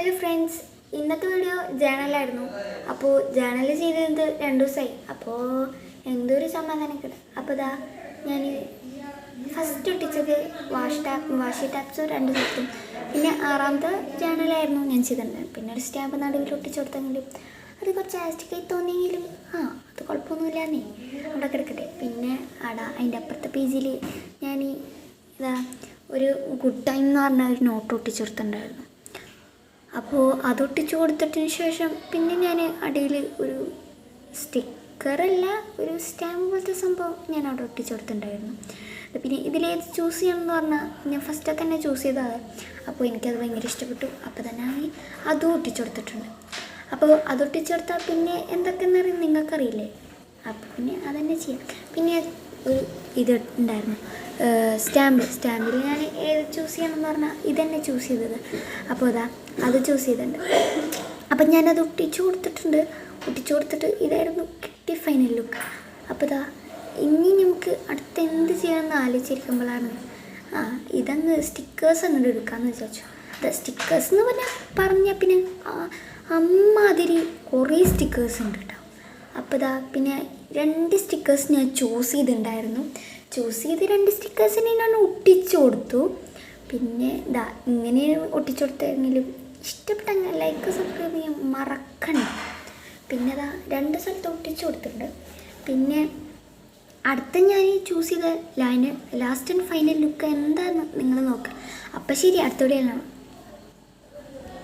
Hello friends ഇന്നത്തെ video ജേണലായിരുന്നു അപ്പോൾ ജേണൽ ചെയ്തത് രണ്ട് ദിവസമായി അപ്പോൾ എന്തൊരു കിട്ടും അപ്പോൾ ഇതാ ഞാൻ ഫസ്റ്റ് ഒട്ടിച്ചത് വാഷ് ടാപ്പ് വാഷി ടാപ്സ് രണ്ട് സെറ്റും പിന്നെ ആറാമത്തെ ജേണലായിരുന്നു ഞാൻ ചെയ്തിട്ടുണ്ട് പിന്നെ ഒരു സ്റ്റാമ്പ് നടുവിൽ ഒട്ടിച്ചു കൊടുത്തെങ്കിലും അത് കുറച്ച് ആസ്റ്റിക്കായി തോന്നിയെങ്കിലും ആ അത് കുഴപ്പമൊന്നുമില്ലാന്നേ. അവിടെ കിടക്കട്ടെ. പിന്നെ അവിടെ അതിന്റെ അപ്പുറത്തെ പേജിൽ ഞാൻ ഇതാ ഒരു ഗുഡ് ടൈം എന്ന് പറഞ്ഞ ഒരു നോട്ട് ഒട്ടിച്ചു കൊടുത്തിട്ടുണ്ടായിരുന്നു. അപ്പോൾ അതൊട്ടിച്ചു കൊടുത്തിട്ടതിന് ശേഷം പിന്നെ ഞാൻ അടിയിൽ ഒരു സ്റ്റിക്കറല്ല ഒരു സ്റ്റാമ്പ് പോലത്തെ സംഭവം ഞാൻ അവിടെ ഒട്ടിച്ചു കൊടുത്തിട്ടുണ്ടായിരുന്നു. പിന്നെ ഇതിലേത് ചൂസ് ചെയ്യണം എന്ന് പറഞ്ഞാൽ ഞാൻ ഫസ്റ്റ് തന്നെ ചൂസ് ചെയ്തതാണ് അപ്പോൾ എനിക്കത് ഭയങ്കര ഇഷ്ടപ്പെട്ടു. അപ്പോൾ തന്നെ അതും ഒട്ടിച്ചു കൊടുത്തിട്ടുണ്ട്. അപ്പോൾ അതൊട്ടിച്ചു കൊടുത്താൽ പിന്നെ എന്തൊക്കെയെന്ന് അറിയാം നിങ്ങൾക്കറിയില്ലേ? അപ്പോൾ പിന്നെ അതന്നെ ചെയ്യാം. പിന്നെ ഒരു ഇത് ഉണ്ടായിരുന്നു. സ്റ്റാമ്പ് സ്റ്റാമ്പിൽ ഞാൻ ഏത് ചൂസ് ചെയ്യണമെന്ന് പറഞ്ഞാൽ ഇതന്നെ ചൂസ് ചെയ്തത്. അപ്പോൾ അതാ അത് ചൂസ് ചെയ്തിട്ടുണ്ട്. അപ്പം ഞാനത് ഒട്ടിച്ചു കൊടുത്തിട്ടുണ്ട്. ഒട്ടിച്ചു കൊടുത്തിട്ട് ഇതായിരുന്നു കിട്ടി ഫൈനൽ ലുക്ക് അപ്പോൾ ഇതാ ഇനി നമുക്ക് അടുത്ത എന്ത് ചെയ്യണമെന്ന് ആലോചിച്ചിരിക്കുമ്പോഴാണ്. ആ ഇതങ്ങ് സ്റ്റിക്കേഴ്സ് അങ്ങോട്ട് എടുക്കാമെന്ന് വിചാരിച്ചു. അത് സ്റ്റിക്കേഴ്സ് എന്ന് പറഞ്ഞാൽ പറഞ്ഞാൽ പിന്നെ അമ്മാതിരി കുറേ സ്റ്റിക്കേഴ്സ് ഉണ്ട് കേട്ടോ. അപ്പോൾ ഇതാ പിന്നെ രണ്ട് സ്റ്റിക്കേഴ്സ് ഞാൻ ചൂസ് ചെയ്തിട്ടുണ്ടായിരുന്നു ചൂസ് ചെയ്ത് രണ്ട് സ്റ്റിക്കേഴ്സിനെ ഞാൻ ഒട്ടിച്ചു കൊടുത്തു. പിന്നെ ഇതാ ഇങ്ങനെ ഒട്ടിച്ചു കൊടുത്തെങ്കിലും ഇഷ്ടപ്പെട്ട ലൈക്ക് സബ്സ്ക്രൈബ് ചെയ്യാൻ മറക്കണം പിന്നെ ഇതാ രണ്ട് സ്ഥലത്ത് ഒട്ടിച്ചു കൊടുത്തിട്ടുണ്ട്. പിന്നെ അടുത്ത ഞാൻ ചൂസ് ചെയ്ത ലൈന് ലാസ്റ്റ് ആൻഡ് ഫൈനൽ ലുക്ക് എന്താണെന്ന് നിങ്ങൾ നോക്കുക അപ്പം ശരി അടുത്തോടെയാണ്